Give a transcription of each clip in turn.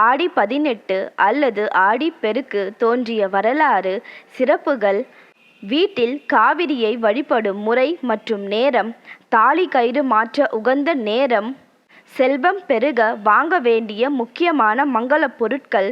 ஆடி பதினெட்டு அல்லது ஆடிப்பெருக்கு தோன்றிய வரலாறு சிறப்புகள். வீட்டில் காவிரியை வழிபடும் முறை மற்றும் நேரம் தாலி கயிறு மாற்ற உகந்த நேரம் செல்வம் பெருக வாங்க வேண்டிய முக்கியமான மங்களப் பொருட்கள்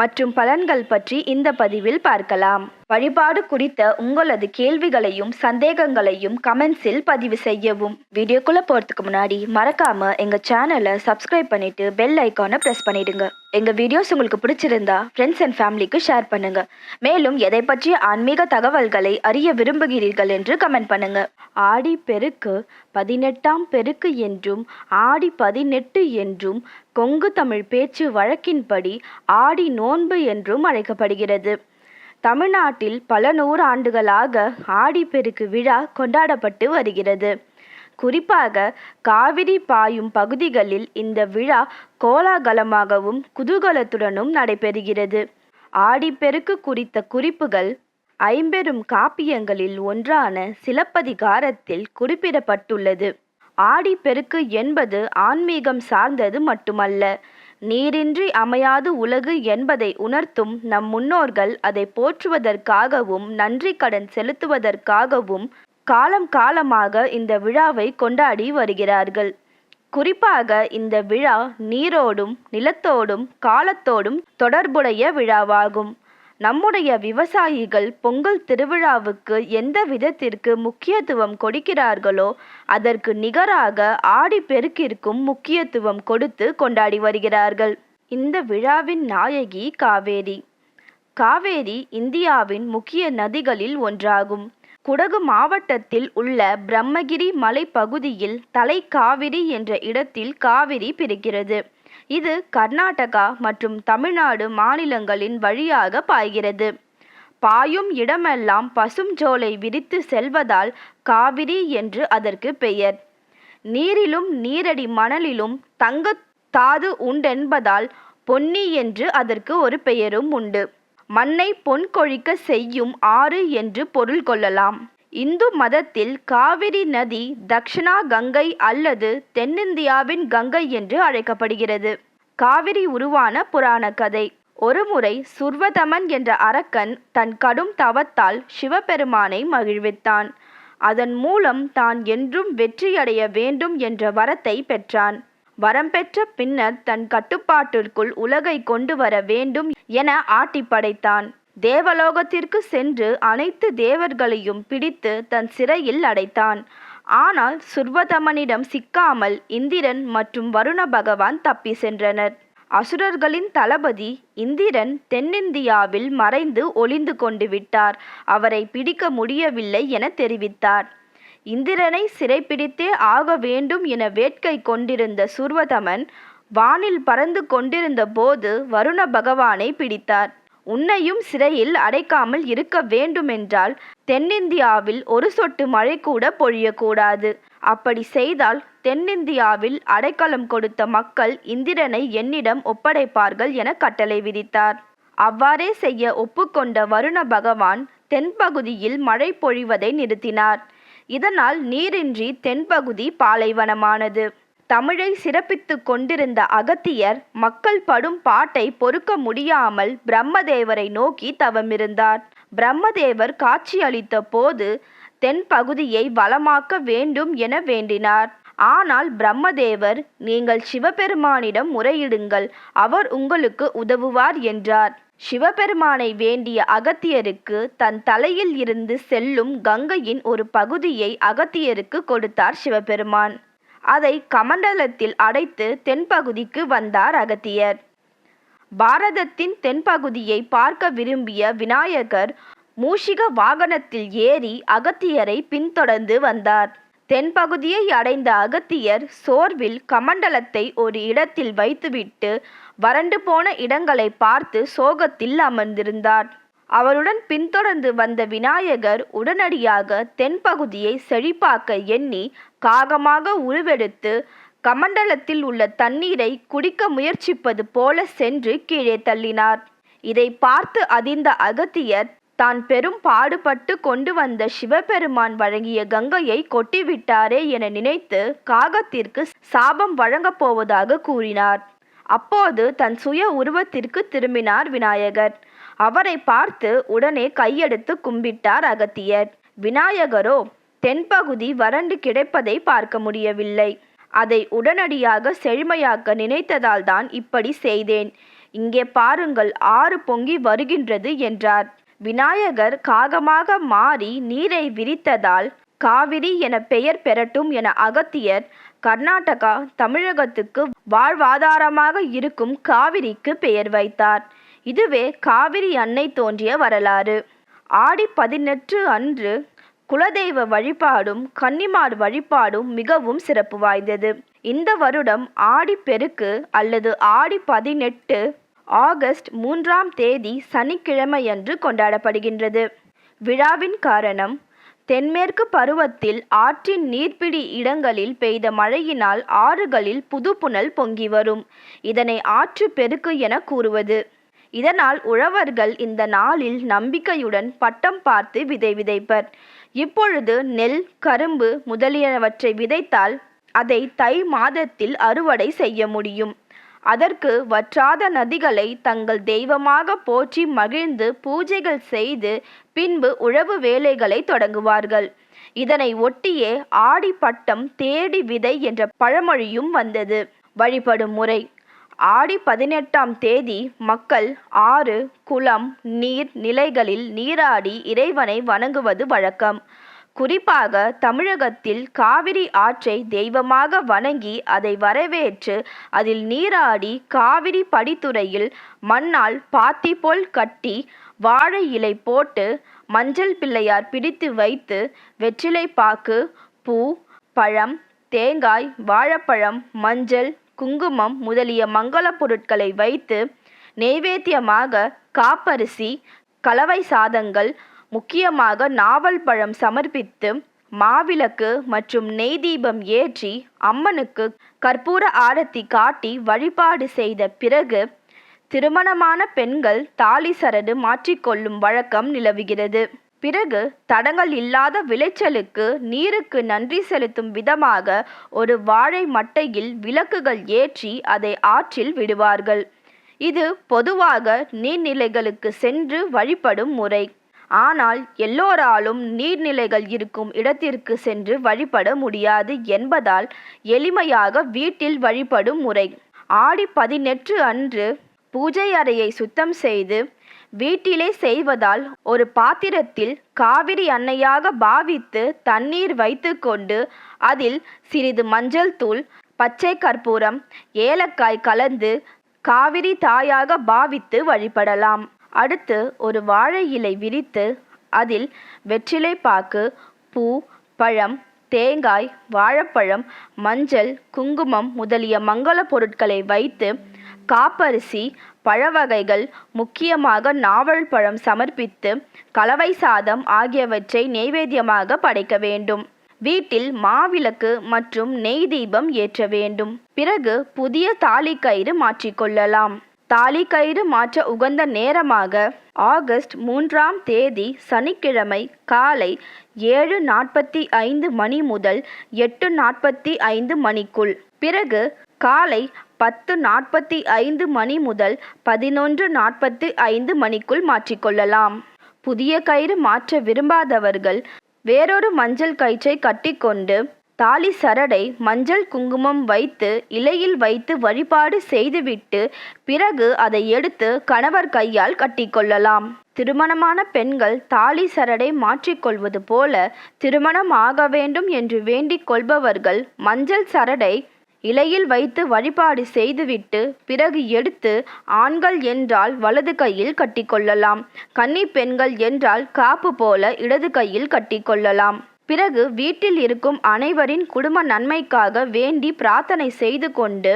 மற்றும் பலன்கள் பற்றி இந்த பதிவில் பார்க்கலாம். வழிபாடு குறித்த உங்களது கேள்விகளையும் சந்தேகங்களையும் கமெண்ட்ஸில் பதிவு செய்யவும். வீடியோக்குள்ள போறதுக்கு முன்னாடி மறக்காம எங்க சேனலை சப்ஸ்கிரைப் பண்ணிட்டு பெல் ஐக்கானை ப்ரெஸ் பண்ணிடுங்க. எங்க வீடியோஸ் உங்களுக்கு பிடிச்சிருந்தா ஃப்ரெண்ட்ஸ் அண்ட் ஃபேமிலிக்கு ஷேர் பண்ணுங்க. மேலும் எதை பற்றிய ஆன்மீக தகவல்களை அறிய விரும்புகிறீர்கள் என்று கமெண்ட் பண்ணுங்க. ஆடி பெருக்கு பதினெட்டாம் பெருக்கு என்றும் ஆடி பதினெட்டு என்றும் கொங்கு தமிழ் பேச்சு வழக்கின்படி ஆடி நோன்பு என்றும் அழைக்கப்படுகிறது. தமிழ்நாட்டில் பல நூறு ஆண்டுகளாக ஆடிப்பெருக்கு விழா கொண்டாடப்பட்டு வருகிறது. குறிப்பாக காவிரி பாயும் பகுதிகளில் இந்த விழா கோலாகலமாகவும் குதூகலத்துடனும் நடைபெறுகிறது. ஆடிப்பெருக்கு குறித்த குறிப்புகள் ஐம்பெரும் காப்பியங்களில் ஒன்றான சிலப்பதிகாரத்தில் குறிப்பிடப்பட்டுள்ளது. ஆடிப்பெருக்கு என்பது ஆன்மீகம் சார்ந்தது மட்டுமல்ல. நீரின்றி அமையாது உலகு என்பதை உணர்த்தும் நம் முன்னோர்கள் அதை போற்றுவதற்காகவும் நன்றி கடன் செலுத்துவதற்காகவும் காலம் காலமாக இந்த விழாவை கொண்டாடி வருகிறார்கள். குறிப்பாக இந்த விழா நீரோடும் நிலத்தோடும் காலத்தோடும் தொடர்புடைய விழாவாகும். நம்முடைய விவசாயிகள் பொங்கல் திருவிழாவுக்கு எந்த விதத்திற்கு முக்கியத்துவம் கொடுக்கிறார்களோ அதற்கு நிகராக ஆடிப்பெருக்கிற்கும் முக்கியத்துவம் கொடுத்து கொண்டாடி வருகிறார்கள். இந்த விழாவின் நாயகி காவேரி. காவேரி இந்தியாவின் முக்கிய நதிகளில் ஒன்றாகும். குடகு மாவட்டத்தில் உள்ள பிரம்மகிரி மலைப்பகுதியில் தலைக்காவிரி என்ற இடத்தில் காவிரி பிறக்கிறது இது கர்நாடகா மற்றும் தமிழ்நாடு மாநிலங்களின் வழியாக பாய்கிறது. பாயும் இடமெல்லாம் பசும் ஜோலை விரித்து செல்வதால் காவிரி என்று அதற்கு பெயர். நீரிலும் நீரடி மணலிலும் தங்கத் தாது உண்டென்பதால் பொன்னி என்று அதற்கு ஒரு பெயரும் உண்டு. மண்ணை பொன் கொழிக்க செய்யும் ஆறு என்று பொருள் கொள்ளலாம். இந்து மதத்தில் காவிரி நதி தக்ஷணா கங்கை அல்லது தென்னிந்தியாவின் கங்கை என்று அழைக்கப்படுகிறது. காவிரி உருவான புராண கதை. ஒருமுறை சுர்வதமன் என்ற அரக்கன் தன் கடும் தவத்தால் சிவபெருமானை மகிழ்வித்தான். அதன் மூலம் தான் என்றும் வெற்றியடைய வேண்டும் என்ற வரத்தை பெற்றான். வரம் பெற்ற பின்னர் தன் கட்டுப்பாட்டிற்குள் உலகை கொண்டு வர வேண்டும் என ஆட்டி படைத்தான் தேவலோகத்திற்கு சென்று அனைத்து தேவர்களையும் பிடித்து தன் சிறையில் அடைத்தான். ஆனால் சுர்வதமனிடம் சிக்காமல் இந்திரன் மற்றும் வருண பகவான் தப்பி சென்றனர். அசுரர்களின் தளபதி இந்திரன் தென்னிந்தியாவில் மறைந்து ஒளிந்து கொண்டு விட்டார். அவரை பிடிக்க முடியவில்லை என தெரிவித்தார். இந்திரனை சிறைப்பிடித்தே ஆக வேண்டும் என வேட்கை கொண்டிருந்த சுர்வதமன் வானில் பறந்து கொண்டிருந்த போது வருண பகவானை பிடித்தார். உன்னையும் சிறையில் அடைக்காமல் இருக்க வேண்டுமென்றால் தென்னிந்தியாவில் ஒரு சொட்டு மழை கூட பொழியக்கூடாது. அப்படி செய்தால் தென்னிந்தியாவில் அடைக்கலம் கொடுத்த மக்கள் இந்திரனை என்னிடம் ஒப்படைப்பார்கள் என கட்டளை விதித்தார். அவ்வாறே செய்ய ஒப்புக்கொண்ட வருண பகவான் தென்பகுதியில் மழை பொழிவதை நிறுத்தினார். இதனால் நீரின்றி தென்பகுதி பாலைவனமானது. தமிழை சிறப்பித்து கொண்டிருந்த அகத்தியர் மக்கள் படும் பாட்டை பொறுக்க முடியாமல் பிரம்மதேவரை நோக்கி தவமிருந்தார். பிரம்மதேவர் காட்சியளித்த போது தென்பகுதியை வளமாக்க வேண்டும் என வேண்டினார். ஆனால் பிரம்மதேவர் நீங்கள் சிவபெருமானிடம் முறையிடுங்கள் அவர் உங்களுக்கு உதவுவார் என்றார். சிவபெருமானை வேண்டிய அகத்தியருக்கு தன் தலையில் இருந்து செல்லும் கங்கையின் ஒரு பகுதியை அகத்தியருக்கு கொடுத்தார் சிவபெருமான். அதை கமண்டலத்தில் அடைத்து தென்பகுதிக்கு வந்தார் அகத்தியர். பாரதத்தின் தென்பகுதியை பார்க்க விரும்பிய விநாயகர் மூஷிக வாகனத்தில் ஏறி அகத்தியரை பின்தொடர்ந்து வந்தார். தென்பகுதியை அடைந்த அகத்தியர் சோர்வில் கமண்டலத்தை ஒரு இடத்தில் வைத்துவிட்டு வறண்டு போன இடங்களை பார்த்து சோகத்தில் அமர்ந்திருந்தார். அவருடன் பின்தொடர்ந்து வந்த விநாயகர் உடனடியாக தென்பகுதியை செழிப்பாக்க எண்ணி காகமாக உருவெடுத்து கமண்டலத்தில் உள்ள தண்ணீரை குடிக்க முயற்சிப்பது போல சென்று கீழே தள்ளினார். இதை பார்த்து அதிர்ந்த அகத்தியர் தான் பெரும் பாடுபட்டு கொண்டு வந்த சிவபெருமான் வழங்கிய கங்கையை கொட்டிவிட்டாரே என நினைத்து காகத்திற்கு சாபம் வழங்கப் போவதாக கூறினார். அப்போது தன் சுய உருவத்திற்கு திரும்பினார் விநாயகர். அவரை பார்த்து உடனே கையெடுத்து கும்பிட்டார் அகத்தியர். விநாயகரோ தென்பகுதி வறண்டு கிடப்பதை பார்க்க முடியவில்லை. அதை உடனடியாக செழுமையாக்க நினைத்ததால் தான் இப்படி செய்தேன். இங்கே பாருங்கள் ஆறு பொங்கி வருகின்றது என்றார். விநாயகர் காகமாக மாறி நீரை விரித்ததால் காவிரி என பெயர் பெறட்டும் என அகத்தியர் கர்நாடகா தமிழகத்துக்கு வாழ்வாதாரமாக இருக்கும் காவிரிக்கு பெயர் வைத்தார். இதுவே காவிரி அன்னை தோன்றிய வரலாறு. ஆடி பதினெட்டு அன்று குலதெய்வ வழிபாடும் கன்னிமார் வழிபாடும் மிகவும் சிறப்பு வாய்ந்தது. இந்த வருடம் ஆடி பெருக்கு அல்லது ஆடி பதினெட்டு ஆகஸ்ட் மூன்றாம் தேதி சனிக்கிழமையன்று கொண்டாடப்படுகின்றது. விழாவின் காரணம் தென்மேற்கு பருவத்தில் ஆற்றின் நீர்பிடி இடங்களில் பெய்த மழையினால் ஆறுகளில் புதுப்புனல் பொங்கி வரும். இதனை ஆற்று பெருக்கு என கூறுவது. இதனால் உழவர்கள் இந்த நாளில் நம்பிக்கையுடன் பட்டம் பார்த்து விதை விதைப்பர். இப்பொழுது நெல் கரும்பு முதலியனவற்றை விதைத்தால் அதை தை மாதத்தில் அறுவடை செய்ய முடியும். அதற்கு வற்றாத நதிகளை தங்கள் தெய்வமாக போற்றி மகிழ்ந்து பூஜைகள் செய்து பின்பு உழவு வேலைகளை தொடங்குவார்கள். இதனை ஒட்டியே ஆடி பட்டம் தேடி விதை என்ற பழமொழியும் வந்தது. வழிபடும் முறை. ஆடி பதினெட்டாம் தேதி மக்கள் ஆறு குளம் நீர் நிலைகளில் நீராடி இறைவனை வணங்குவது வழக்கம். குறிப்பாக தமிழகத்தில் காவிரி ஆற்றை தெய்வமாக வணங்கி அதை வரவேற்று அதில் நீராடி காவிரி படித்துறையில் மண்ணால் பாத்தி போல் கட்டி வாழை இலை போட்டு மஞ்சள் பிள்ளையார் பிடித்து வைத்து வெற்றிலை பாக்கு பூ பழம் தேங்காய் வாழைப்பழம் மஞ்சள் குங்குமம் முதலிய மங்கள பொருட்களை வைத்து நெய்வேத்தியமாக காப்பரிசி கலவை சாதங்கள் முக்கியமாக நாவல் பழம் சமர்ப்பித்து மாவிளக்கு மற்றும் நெய் தீபம் ஏற்றி அம்மனுக்கு கற்பூர ஆரத்தி காட்டி வழிபாடு செய்த பிறகு திருமணமான பெண்கள் தாலி சரடு மாற்றிக்கொள்ளும் வழக்கம் நிலவுகிறது. பிறகு தடங்கள் இல்லாத விளைச்சலுக்கு நீருக்கு நன்றி செலுத்தும் விதமாக ஒரு வாழை மட்டையில் விளக்குகள் ஏற்றி அதை ஆற்றில் விடுவார்கள். இது பொதுவாக நீர்நிலைகளுக்கு சென்று வழிபடும் முறை. ஆனால் எல்லோராலும் நீர்நிலைகள் இருக்கும் இடத்திற்கு சென்று வழிபட முடியாது என்பதால் எளிமையாக வீட்டில் வழிபடும் முறை. ஆடி பதினெட்டு அன்று பூஜை அறையை சுத்தம் செய்து வீட்டிலே செய்வதால் ஒரு பாத்திரத்தில் காவிரி அன்னையாக பாவித்து தண்ணீர் வைத்துக்கொண்டு அதில் சிறிது மஞ்சள் தூள் பச்சை கற்பூரம் ஏலக்காய் கலந்து காவிரி தாயாக பாவித்து வழிபடலாம். அடுத்து ஒரு வாழை இலை விரித்து அதில் வெற்றிலை பாக்கு பூ பழம் தேங்காய் வாழைப்பழம் மஞ்சள் குங்குமம் முதலிய மங்கள பொருட்களை வைத்து காப்பரிசி பழவகைகள் முக்கியமாக நாவல் பழம் சமர்ப்பித்து கலவை சாதம் ஆகியவற்றை நெய்வேத்தியமாக படைக்க வேண்டும். வீட்டில் மாவிளக்கு மற்றும் நெய் தீபம் ஏற்ற வேண்டும். பிறகு புதிய தாலி கயிறு மாற்றிக்கொள்ளலாம் தாலி கயிறு மாற்ற உகந்த நேரமாக ஆகஸ்ட் மூன்றாம் தேதி சனிக்கிழமை காலை ஏழு நாற்பத்தி ஐந்து மணி முதல் எட்டு நாற்பத்தி ஐந்து மணிக்குள். பிறகு காலை பத்து நாற்பத்தி ஐந்து மணி முதல் பதினொன்று நாற்பத்தி ஐந்து மணிக்குள் மாற்றிக்கொள்ளலாம். புதிய கயிறு மாற்ற விரும்பாதவர்கள் வேறொரு மஞ்சள் கயிற்றை கட்டிக்கொண்டு தாலி சரடை மஞ்சள் குங்குமம் வைத்து இலையில் வைத்து வழிபாடு செய்துவிட்டு பிறகு அதை எடுத்து கணவர் கையால் கட்டிக்கொள்ளலாம். திருமணமான பெண்கள் தாலி சரடை மாற்றிக்கொள்வது போல திருமணம் ஆக வேண்டும் என்று வேண்டிக் கொள்பவர்கள் மஞ்சள் சரடை இலையில் வைத்து வழிபாடு செய்துவிட்டு பிறகு எடுத்து ஆண்கள் என்றால் வலது கையில் கட்டிக்கொள்ளலாம். கன்னி பெண்கள் என்றால் காப்பு போல இடது கையில் கட்டிக்கொள்ளலாம். பிறகு வீட்டில் இருக்கும் அனைவரின் குடும்ப நன்மைக்காக வேண்டி பிரார்த்தனை செய்து கொண்டு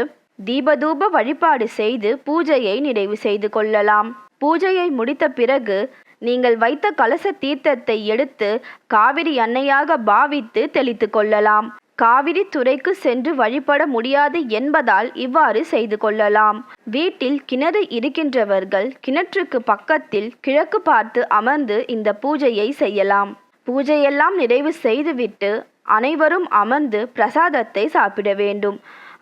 தீபதூப வழிபாடு செய்து பூஜையை நிறைவு செய்து கொள்ளலாம். பூஜையை முடித்த பிறகு நீங்கள் வைத்த கலச தீர்த்தத்தை எடுத்து காவிரி அன்னையாக பாவித்து தெளித்து கொள்ளலாம். காவிரி துறைக்கு சென்று வழிபட முடியாது என்பதால் இவ்வாறு செய்து கொள்ளலாம். வீட்டில் கிணறு இருக்கின்றவர்கள் கிணற்றுக்கு பக்கத்தில் கிழக்கு பார்த்து அமர்ந்து இந்த பூஜையை செய்யலாம். பூஜையெல்லாம் நிறைவு செய்துவிட்டு அனைவரும் அமர்ந்து பிரசாதத்தை சாப்பிட வேண்டும்.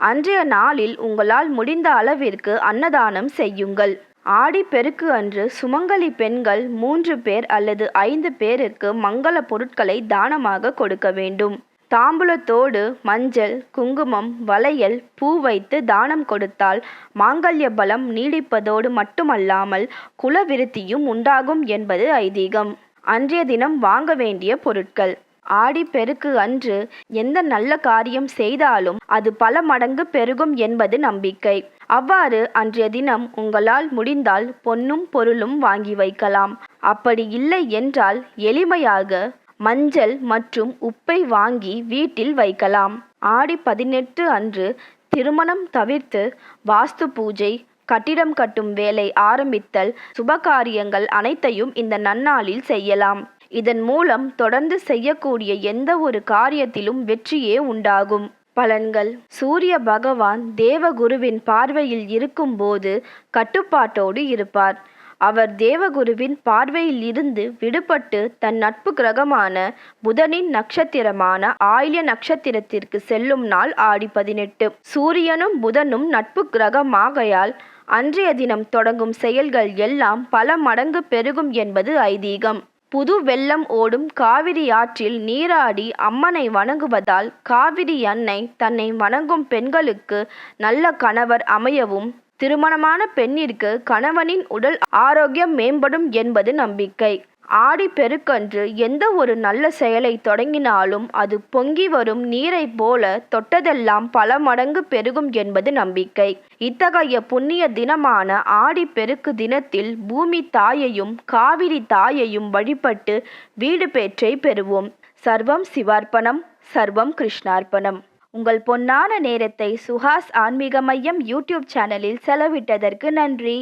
அன்றைய நாளில் உங்களால் முடிந்த அளவிற்கு அன்னதானம் செய்யுங்கள். ஆடிப்பெருக்கு அன்று சுமங்கலி பெண்கள் மூன்று பேர் அல்லது ஐந்து பேருக்கு மங்கள பொருட்களை தானமாக கொடுக்க வேண்டும். தாம்பூலத்தோடு மஞ்சள் குங்குமம் வளையல் பூ வைத்து தானம் கொடுத்தால் மாங்கல்ய பலம் நீடிப்பதோடு மட்டுமல்லாமல் குலவிருத்தியும் உண்டாகும் என்பது ஐதீகம். அன்றைய தினம் வாங்க வேண்டிய பொருட்கள். ஆடிப்பெருக்கு அன்று எந்த நல்ல காரியம் செய்தாலும் அது பல மடங்கு பெருகும் என்பது நம்பிக்கை. அவ்வாறு அன்றைய தினம் உங்களால் முடிந்தால் பொன்னும் பொருளும் வாங்கி வைக்கலாம். அப்படி இல்லை என்றால் எளிமையாக மஞ்சள் மற்றும் உப்பை வாங்கி வீட்டில் வைக்கலாம். ஆடி பதினெட்டு அன்று திருமணம் தவிர்த்து வாஸ்து பூஜை கட்டிடம் கட்டும் வேலை ஆரம்பித்தல் சுபகாரியங்கள் அனைத்தையும் இந்த நன்னாளில் செய்யலாம். இதன் மூலம் தொடர்ந்து செய்யக்கூடிய எந்த ஒரு காரியத்திலும் வெற்றியே உண்டாகும். பலன்கள். சூரிய பகவான் தேவகுருவின் பார்வையில் இருக்கும்போது கட்டுப்பாட்டோடு இருப்பார். அவர் தேவகுருவின் பார்வையில் இருந்து விடுபட்டு தன் நட்பு கிரகமான புதனின் நட்சத்திரமான ஆயில்ய நட்சத்திரத்திற்கு செல்லும் நாள் ஆடி பதினெட்டு. சூரியனும் புதனும் நட்பு கிரகமாகையால் அன்றைய தினம் தொடங்கும் செயல்கள் எல்லாம் பல மடங்கு பெருகும் என்பது ஐதீகம். புது வெள்ளம் ஓடும் காவிரி ஆற்றில் நீராடி அம்மனை வணங்குவதால் காவிரி அன்னை தன்னை வணங்கும் பெண்களுக்கு நல்ல கணவர் அமையவும் திருமணமான பெண்ணிற்கு கணவனின் உடல் ஆரோக்கியம் மேம்படும் என்பது நம்பிக்கை. ஆடி பெருக்கன்று எந்த ஒரு நல்ல செயலை தொடங்கினாலும் அது பொங்கி வரும் நீரைப் போல தொட்டதெல்லாம் பல மடங்கு பெருகும் என்பது நம்பிக்கை. இத்தகைய புண்ணிய தினமான ஆடி பெருக்கு தினத்தில் பூமி தாயையும் காவிரி தாயையும் வழிபட்டு வீடு பேற்றை பெறுவோம். சர்வம் சிவார்ப்பணம் சர்வம் கிருஷ்ணார்ப்பணம். உங்கள் பொன்னான நேரத்தை சுஹாஸ் ஆன்மீக மையம் யூடியூப் சேனலில் செலவிட்டதற்கு நன்றி.